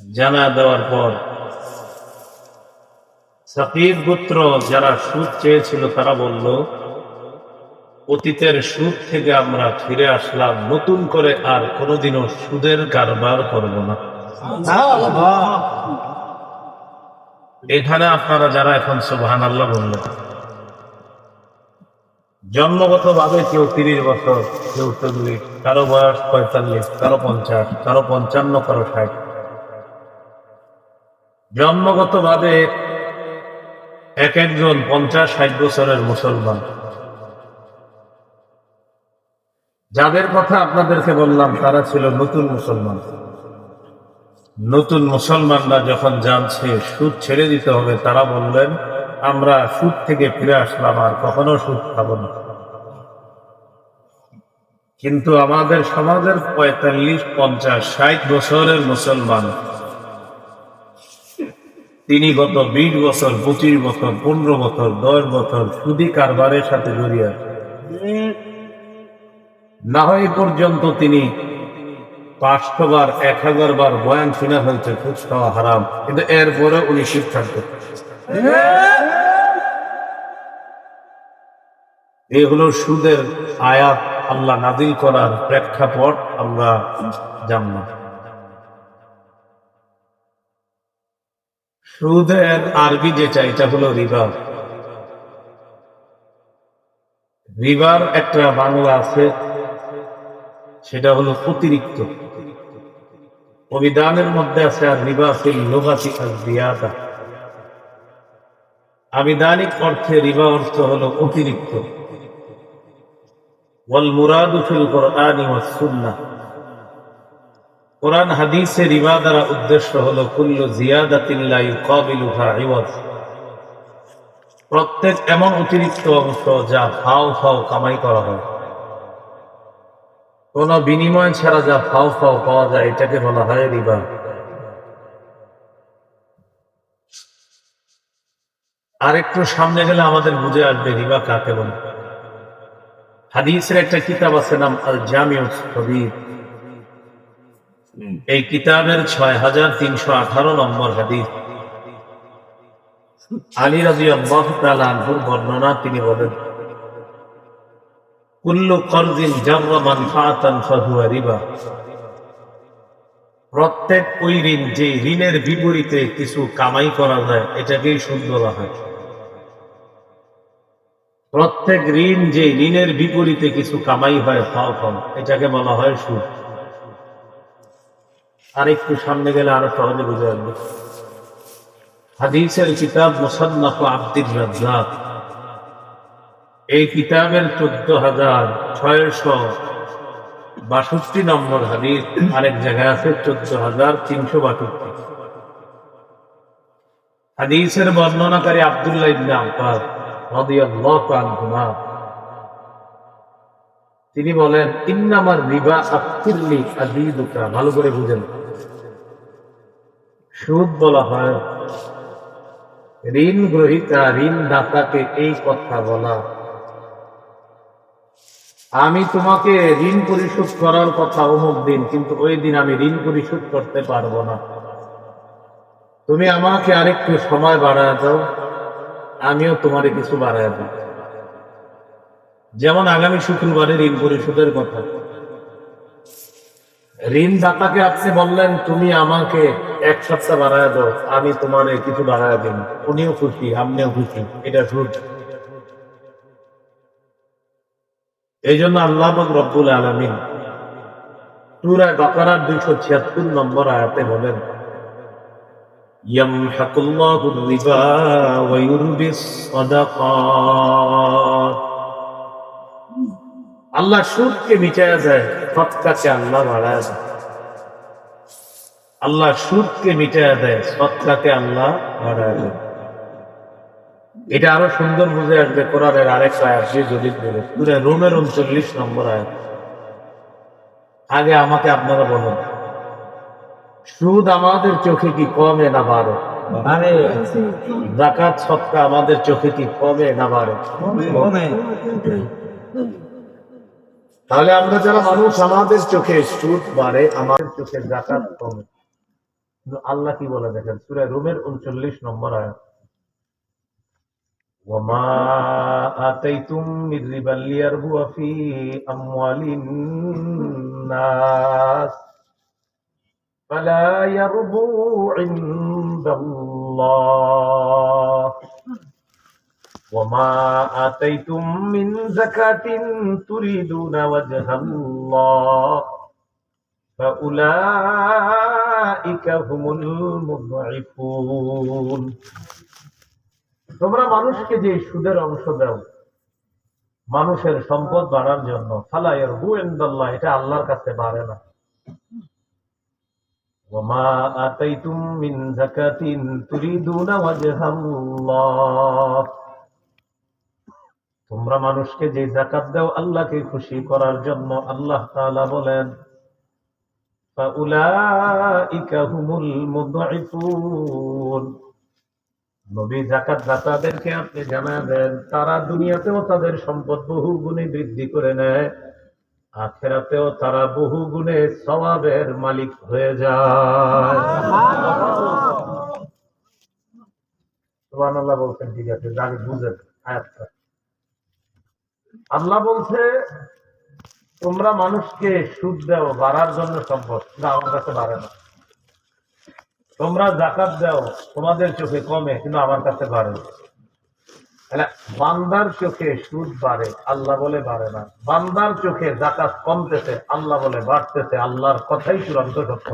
জানা দেওয়ার পর সাকিব গোত্র যারা সুদ চেয়েছিল, তারা বলল, অতীতের সুদ থেকে আমরা ফিরে আসলাম, নতুন করে আর কোনোদিনও সুদের কারবার করব না। এখানে আপনারা যারা এখন সুবহান আল্লাহ বললেন জন্মগত ভাবে কেউ তিরিশ বছর, কেউ চল্লিশ, কারও বয়স পঁয়তাল্লিশ, কারও পঞ্চাশ, কারও পঞ্চান্ন, কারও ষাট জন্মগত ভাবে এক একজন পঞ্চাশ, ষাট বছরের মুসলমান। যাদের কথা আপনাদেরকে বললাম, তারা ছিল নতুন মুসলমান। নতুন মুসলমানরা যখন জানছে, সুদ ছেড়ে দিতে হবে, তারা বললেন, আমরা সুদ থেকে ফিরে আসলাম, আর কখনো সুদ খাব না। কিন্তু আমাদের সমাজের পঁয়তাল্লিশ, পঞ্চাশ, ষাট বছরের মুসলমান তিনি গত বিশ বছর, পঁচিশ বছর, পনেরো বছর, দশ বছর সুদি কারবারের সাথে জড়িয়ে না হয় পর্যন্ত তিনি পাঁচশো বার এক হাজার বার বয়ান শুনে ফেলছে সুদ খাওয়া হারাম, কিন্তু এরপরে উনি সিদ্ধান্ত এ হলো সুদের আয়াত, আল্লাহ নাদিল করার প্রেক্ষাপট, আমরা জানলাম। সুদের আরবি যেটা, এটা হলো রিবা রিবার একটা বাংলা আছে, সেটা হলো অতিরিক্ত। অভিধানের মধ্যে আছে আর রিবা ফিল লোগাতি আর জিয়াদা। আবিধানিক অর্থে রিবা অর্থ হলো অতিরিক্ত। ওয়াল মুরাদু ফিল কোরআনি ওয়াস সুন্নাহ। কোরআন হাদিসে রিবা দ্বারা উদ্দেশ্য হলো, কুল্লু ইওয়াজ। প্রত্যেক এমন অতিরিক্ত অংশ যা ফাও ফাও কামাই করা হয়। কোন বিনিময় ছাড়া যা ফাও ফাও পাওয়া যায়, এটাকে বলা হয় রিবা। আর একটু সামনে গেলে আমাদের বুঝে আসবে রিবা কাকে বলে। হাদিসের একটা কিতাব আছে নাম আল জামিউস কবির এই কিতাবের ছয় হাজার তিনশো আঠারো নম্বর হাদিস। আলী রাজি আল্লাহ বর্ণনা তিনি বলেন, কুল্লু ফাহুয়া রিবা। প্রত্যেক ওই ঋণ যে ঋণের বিপরীতে কিছু কামাই করা যায়, এটাকেই সুদ বলা হয় প্রত্যেক ঋণ যে ঋণের বিপরীতে কিছু কামাই হয় ফাও এটাকে বলা হয় সুদ। আর একটু সামনে গেলে আরও সহজে বুঝে আসবে হাদিসের কিতাব মোসান্নাফ আব্দুর রাজ্জাক। এই কিতাবের চোদ্দ হাজার ছয়শো বাষট্টি নম্বর হাদিস আরেক জায়গায় আছে, চোদ্দ হাজার তিনশো বাষট্টি। হাদিসের বর্ণনাকারী আব্দুল্লাহ ইবনে আব্বাস রাদিয়াল্লাহু আনহুমা। তিনি বলেন, ইন্নামার রিবা আফতিল্লি আজিদুকা ভালো করে বুঝেন। সুদ বলা হয়। ঋণ গ্রহিতা ঋণ দাতাকে এই কথা বলা। আমি তোমাকে ঋণ পরিশোধ করার কথা অমুক দিন, কিন্তু ওই দিন আমি ঋণ পরিশোধ করতে পারব না। তুমি আমাকে আরেকটু সময় বাড়ায় দাও, আমিও তোমারে কিছু বাড়ায় দিই। যেমন আগামী শুক্রবারে ঋণ পরিশোধের কথা। ঋণ দাতাকে আপনি বললেন তুমি আমাকে এক সপ্তাহ বাড়ায় দাও আমি তোমার কিছু বাড়ায় দিন উনিও খুশি আপনিও খুশি এটা সুদ এই জন্য আল্লাহ রব্বুল আলমিন সুরায় বাকারার দুইশো ছিয়াত্তর নম্বর আয়াতে বলেন يمحق الله الربا ويربي الصدقات আল্লাহ সুদকে মিটায়া যায় সৎকাকে আল্লাহ বাড়ায় দেয়। আল্লাহ সুদকে মিটায়া দেয় সৎকাকে আল্লাহ বাড়ায় দেয়। এটা আরও সুন্দর বুঝে আসবে কোরআনের আরেক আয়াত যদি পুরো রোমের উনচল্লিশ নম্বর আয়াত। আগে আমাকে আপনারা বলুন সুদ আমাদের চোখে কি কমে না বাড়ে? মানে জাকাত সৎকা আমাদের চোখে কি কমে না বাড়ে? কমে। তাহলে আমরা যারা মানুষ আমাদের চোখে সুদ বাড়ে আমাদের চোখে জাকাত কমে কিন্তু আল্লাহ কি বলে দেখেন সুরে রুমের উনচল্লিশ নম্বর আয়াত وما آتيتم من ربا ليربو في أموال الناس فلا يربو عند الله وما آتيتم من زكاة تريدون وجه الله فأولئك هم المضعفون তোমরা মানুষকে যে সুদের অংশ দাও মানুষের সম্পদ বাড়ার জন্য ফালাইয়ের হু ইনদাল্লাহ এটা আল্লাহর কাছে বাড়ে না وما آتيتم من زكاة تريدون وجه الله তোমরা মানুষকে যে জাকাত দাও আল্লাহকে খুশি করার জন্য আল্লাহ তাআলা বলেন নবী জাকাত দাতাদেরকে আপনি জানা দেন, তারা দুনিয়াতেও তাদের সম্পদ বহু গুণে বৃদ্ধি করে নেয়, আখেরাতেও তারা বহু গুণে সবাবের মালিক হয়ে যায়। বলছেন, ঠিক আছে জানি বুঝেন আয়াতটা। আল্লাহ বলছে, তোমরা মানুষকে সুদ দাও, বাড়ার জন্য সম্পদ। কিন্তু আমার কাছে বাড়ে না। তোমরা জাকাত দাও, তোমাদের চোখে কমে, কিন্তু আমার কাছে বাড়ে তাহলে, বান্দার চোখে সুদ বাড়ে, আল্লাহ বলে বাড়ে না। বান্দার চোখে জাকাত কমতেছে, আল্লাহ বলে বাড়তেছে। আল্লাহর কথাই চূড়ান্ত সত্য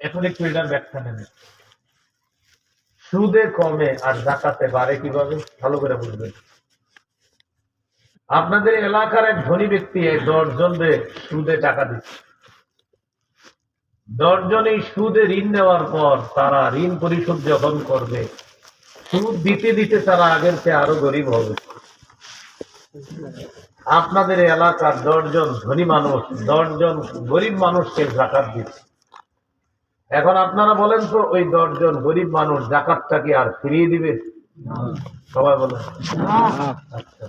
এখন একটু এটার ব্যাখ্যা নেন। সুদে কমে আর জাকাতে বাড়ে কীভাবে? ভালো করে বুঝবেন। আপনাদের এলাকার এক ধনী ব্যক্তি এই দশজনরে সুদে টাকা দিচ্ছে। দশজনই সুদে ঋণ নেওয়ার পর তারা ঋণ পরিশোধ যখন করবে, সুদ দিতে দিতে তারা আগের চেয়ে আরও গরিব হবে। আপনাদের এলাকার দশজন ধনী মানুষ, দশজন গরিব মানুষকে জাকাত দিচ্ছে। এখন আপনারা বলেন তো, ওই দশজন গরিব মানুষ জাকাতটা কি আর ফিরিয়ে দিবে? সবাই বলেন। আচ্ছা।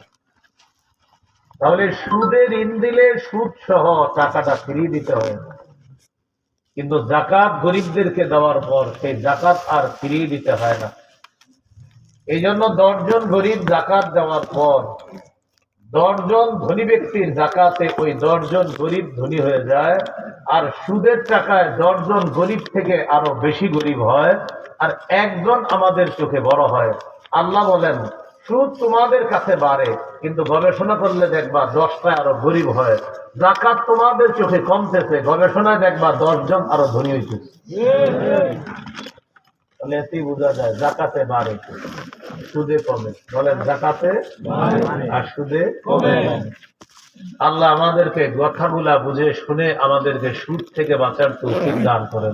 তাহলে সুদে ঋণ দিলে সুদ সহ টাকাটা ফিরিয়ে দিতে হয়। কিন্তু জাকাত গরিবদেরকে দেওয়ার পর সেই জাকাত আর ফিরিয়ে দিতে হয় না। এই জন্য দশজন গরিব জাকাত দেওয়ার পর দশজন ধনী ব্যক্তির জাকাতে ওই দশজন গরিব ধনী হয়ে যায়, আর সুদের টাকায় দশজন গরিব থেকে আরও বেশি গরিব হয়, আর একজন আমাদের চোখে বড় হয়। আল্লাহ বলেন, সুদ তোমাদের কাছে বাড়ে, কিন্তু গবেষণা করলে দেখবা দশটায় আরও গরিব হয়। জাকাত তোমাদের চোখে কমতেছে, গবেষণায় দেখবা দশজন আরও ধনী হইতেছে। তাহলে এতেই বোঝা যায়? জাকাতে বাড়ে। সুদে কমে। বলেন, জাকাতে আর সুদে কমে। আল্লাহ আমাদেরকে কথাগুলা বুঝে শুনে আমাদেরকে সুদ থেকে বাঁচার তৌফিক দান করেন।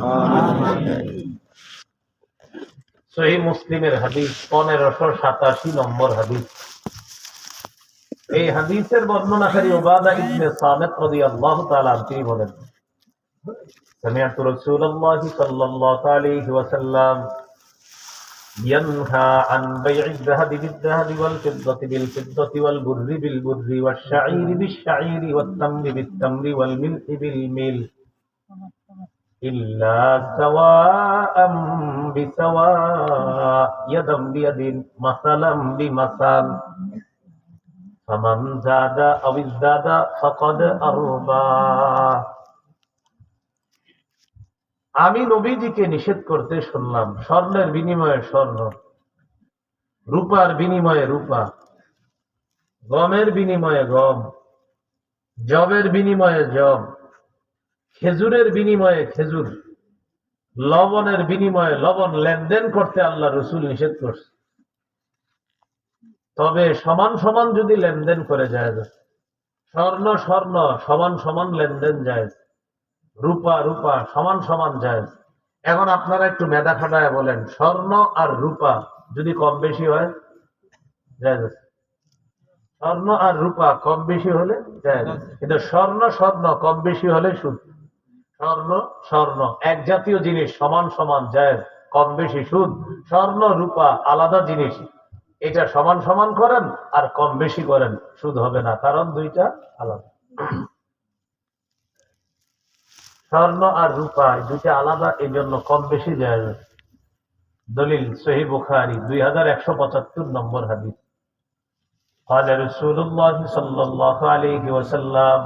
সহি মুসলিমের হাদিস, পনেরোশো সাতাশি নম্বর হাদিস। এই হাদিসের বর্ণনাকারী ওবাদা ইবনে সামেত রাদিয়াল্লাহু তাআলা তিনি বলেন سمعت رسول الله صلى الله عليه وسلم ينهى عن بيع الذهب بالذهب والفضة بالفضة والبر بالبر والشعير بالشعير والتمر بالتمر والملح بالملح إلا سواء بسواء يدا بيد مثلا بمثل فمن زاد أو ازداد فقد أربى আমি নবীজিকে নিষেধ করতে শুনলাম, স্বর্ণের বিনিময়ে স্বর্ণ, রূপার বিনিময়ে রূপা, গমের বিনিময়ে গম, জবের বিনিময়ে জব, খেজুরের বিনিময়ে খেজুর, লবণের বিনিময়ে লবণ, লেনদেন করতে আল্লাহ রসুল নিষেধ করছে। তবে সমান সমান যদি লেনদেন করে যায়, স্বর্ণ স্বর্ণ, সমান সমান লেনদেন যায় রূপা রূপা, সমান সমান যায়। এখন আপনারা একটু মেধা খাটায় বলেন, স্বর্ণ আর রূপা যদি কম বেশি হয়, যায় স্বর্ণ আর রূপা কম বেশি হলে যায় কিন্তু স্বর্ণ স্বর্ণ কম বেশি হলে সুদ। স্বর্ণ স্বর্ণ, এক জাতীয় জিনিস সমান সমান যায়, কম বেশি সুদ। স্বর্ণ, রূপা আলাদা জিনিস। এটা সমান সমান করেন আর কম বেশি করেন, সুদ হবে না। কারণ দুইটা আলাদা। স্বর্ণ আর রূপা এই দুইটা আলাদা এই জন্য কম বেশি যায় দলিল সহি বুখারি দুই হাজার একশো পঁচাত্তর নম্বর হাদিস قال رسول الله صلى الله عليه وسلم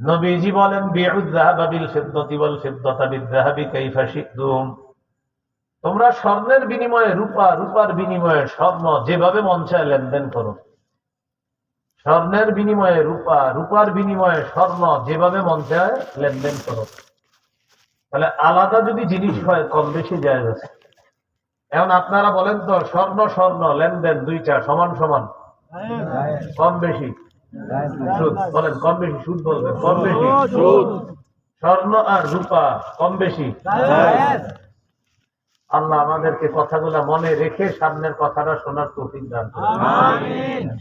নবীজি বলেন বিউদ যাহাবা বিল ফিদ্দাতি ওয়াল ফিদ্দাতা বিল যাহাবি কাইফা শিকতুম তোমরা স্বর্ণের বিনিময়ে রূপা রূপার বিনিময়ে স্বর্ণ যেভাবে মন চায় লেনদেন করো স্বর্ণের বিনিময়ে রূপা রূপার বিনিময়ে স্বর্ণ যেভাবে মন চায় লেনদেন করো। তাহলে আলাদা যদি জিনিস হয় কম বেশি যায় আছে এখন আপনারা বলেন তো স্বর্ণ স্বর্ণ লেনদেন দুইটা সমান সমান? কম বেশি। সুদ বলেন কম বেশি সুদ বলবেন কম বেশি। স্বর্ণ আর রূপা কম বেশি? আল্লাহ আমাদেরকে কথাগুলা মনে রেখে সামনের কথাটা শোনার তৌফিক দান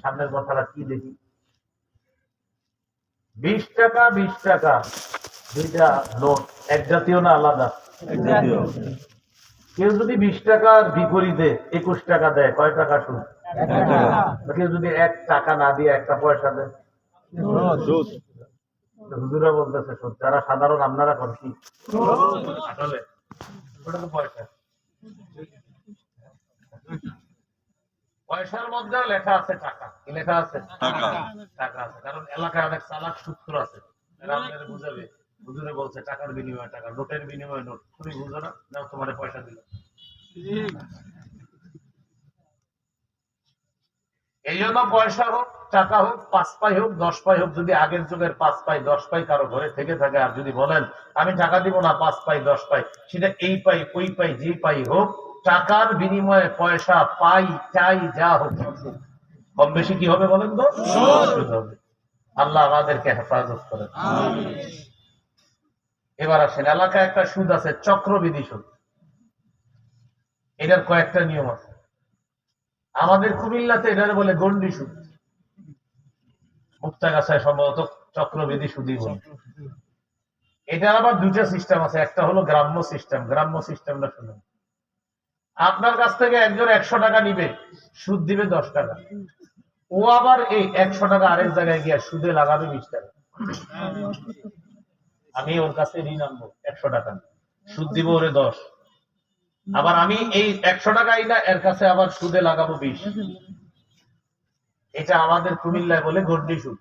সামনের কথাটা কি দেখি? বিশ টাকা বিশ টাকা দুইটা নোট এক জাতীয় না আলাদা? কেউ যদি বিশ টাকার বিপরীতে একুশ টাকা দেয় কয় টাকা সুদ কেউ যদি এক টাকা না দিয়ে একটা পয়সা দেয়? হুজুরা বলতেছে যারা সাধারণ আপনারা কর কি? আসলে ওটা তো পয়সা। পয়সার মধ্যেও লেখা আছে টাকা। কি লেখা আছে? টাকা। আছে। কারণ এলাকায় অনেক চালাক সূত্র আছে। এরা আপনাদের বুঝাবে। হুজুরে বলছে টাকার বিনিময়ে টাকা নোটের বিনিময়ে নোট। তুমি বুঝো না? নাও তোমার পয়সা দিল এই জন্য পয়সা হোক টাকা হোক পাঁচ পাই হোক দশ পাই হোক যদি আগের যুগের পাঁচ পাই দশ পাই কারও ঘরে থেকে থাকে আর যদি বলেন আমি টাকা দিব না পাঁচ পাই দশ পাই সেটা এই পাই ওই পাই যে পাই হোক টাকার বিনিময়ে পয়সা পাই চাই যা হোক কম বেশি কি হবে বলেন তো? আল্লাহ আমাদেরকে হেফাজত করেন। এবার আসেন এলাকায় একটা সুদ আছে চক্রবিধি সুদ। এটার কয়েকটা নিয়ম আছে। আমাদের কুমিল্লাতে এটার বলে গন্ডি সুদ। মুক্তাগাছায় সম্ভবত চক্রবেদী সুদই বলে। এটার আবার দুইটা সিস্টেম আছে, একটা হলো গ্রাম্য সিস্টেম গ্রাম্য সিস্টেমটা শুনুন। আপনার কাছ থেকে একজন একশো টাকা নিবে, সুদ দিবে দশ টাকা। ও আবার এই একশো টাকা আরেক জায়গায় গিয়ে সুদে লাগাবে বিশ টাকা। আমি ওর কাছে ঋণ আনব, একশো টাকা। সুদ দিব ওরে দশ। আবার আমি এই একশো টাকাই না এর কাছে আবার সুদে লাগাবো বিশ। এটা আমাদের কুমিল্লায় বলে গন্ডি সুদ।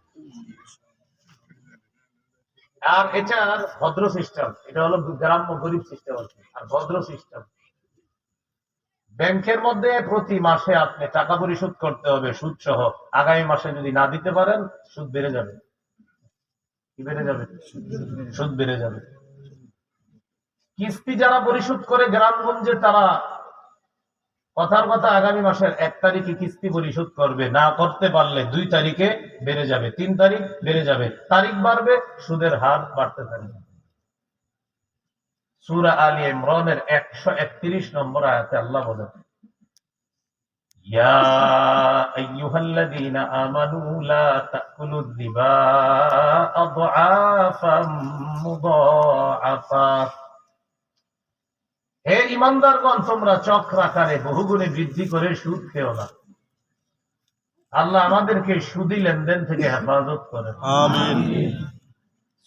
আর এটা ভদ্র সিস্টেম। এটা হলো গ্রাম্য গরিব সিস্টেম আর ভদ্র সিস্টেম। ব্যাংকের মধ্যে প্রতি মাসে আপনি টাকা পরিশোধ করতে হবে, সুদ সহ। আগামী মাসে যদি না দিতে পারেন, সুদ বেড়ে যাবে। কি বেড়ে যাবে? সুদ বেড়ে যাবে। কিস্তি যারা পরিশোধ করে গ্রামগঞ্জে তারা কথার কথা আগামী মাসের এক তারিখে কিস্তি পরিশোধ করবে না করতে পারলে দুই তারিখে বেড়ে যাবে তিন তারিখ বেড়ে যাবে তারিখ বাড়বে সুদের হার বাড়তে থাকবে সুরা আলী ইমরানের একশো একত্রিশ নম্বর আয়াতে আল্লাহ বলেন يا أيها الذين آمنوا لا تأكلوا الربا أضعافا مضاعفا হে ইমানদারগণ তোমরা চক্রাকারে বহুগুণে বৃদ্ধি করে সুদ খেও না আল্লাহ আমাদেরকে সুদি লেনদেন থেকে হেফাজত করেন আমিন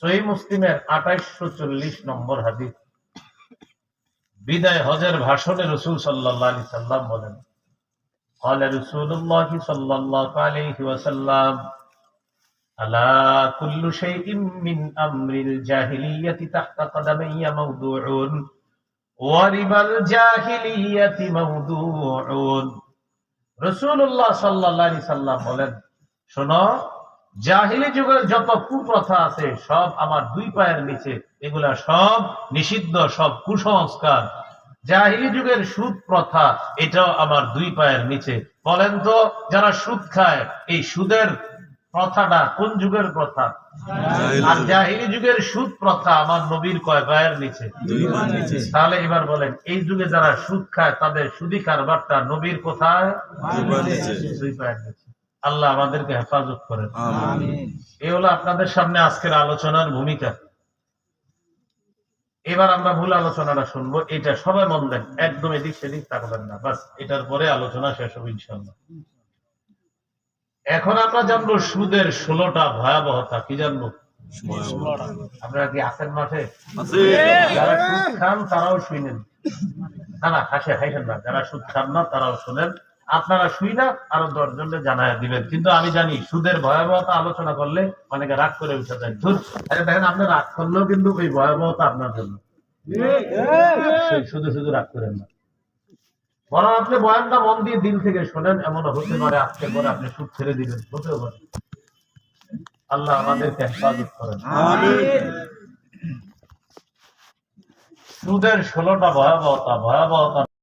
সহি মুসলিমের আঠাইশশো চল্লিশ নম্বর হাদিস বিদায় হজের ভাষণে রসুল সাল্লাহ আলি সাল্লাম বলেন قال رسول الله صلى الله عليه وسلم ألا كل شيء من أمر الجاهلية تحت قدمي موضوع বলেন, শোনো, জাহিলি যুগের যত কুপ্রথা আছে, সব আমার দুই পায়ের নিচে, এগুলা সব নিষিদ্ধ, সব কুসংস্কার। জাহিলি যুগের সুদ প্রথা, এটাও আমার দুই পায়ের নিচে। বলেন তো, যারা সুদ খায়, এই সুদের প্রথাটা কোন যুগের প্রথা আর জাহিলি যুগের সুদ প্রথা আমার নবীর কয় পায়ের নিচে। তাহলে এবার বলেন এই যুগে যারা সুদ খায় তাদের সুদি কারবারটা নবীর কোথায়? দুই পায়ের নিচে। আল্লাহ আমাদেরকে হেফাজত করেন। এই হলো আপনাদের সামনে আজকের আলোচনার ভূমিকা। এবার আমরা ভুল আলোচনাটা শুনব। এটা সবাই মন দেন একদম এদিক সেদিক তাকাবেন না। বাস এটার পরে আলোচনা শেষ হবে ইনশাল্লাহ এখন আমরা জানব সুদের ষোলোটা ভয়াবহতা। কি জানব? আপনারা কি আছেন মাঠে? যারা সুদ খান তারাও শুনেন না না হাসে হাসেন না যারা সুদ খান না তারাও শুনেন। আপনারা শুই না আরও দশজনকে জানায় দিবেন। কিন্তু আমি জানি সুদের ভয়াবহতা আলোচনা করলে অনেকে রাগ করে উঠে যায়। ধুর, দেখেন আপনি রাগ করলেও কিন্তু ওই ভয়াবহতা আপনার জন্য। শুধু- শুধু শুধু রাগ করেন না। বরং আপনি বয়ানটা মন দিয়ে দিল থেকে শোনেন এমন হতে পারে আজকে পরে আপনি সুদ ছেড়ে দিবেন হতেও পারে। আল্লাহ আমাদেরকে হেফাজত করেন। সুদের ষোলোটা ভয়াবহতা ভয়াবহতা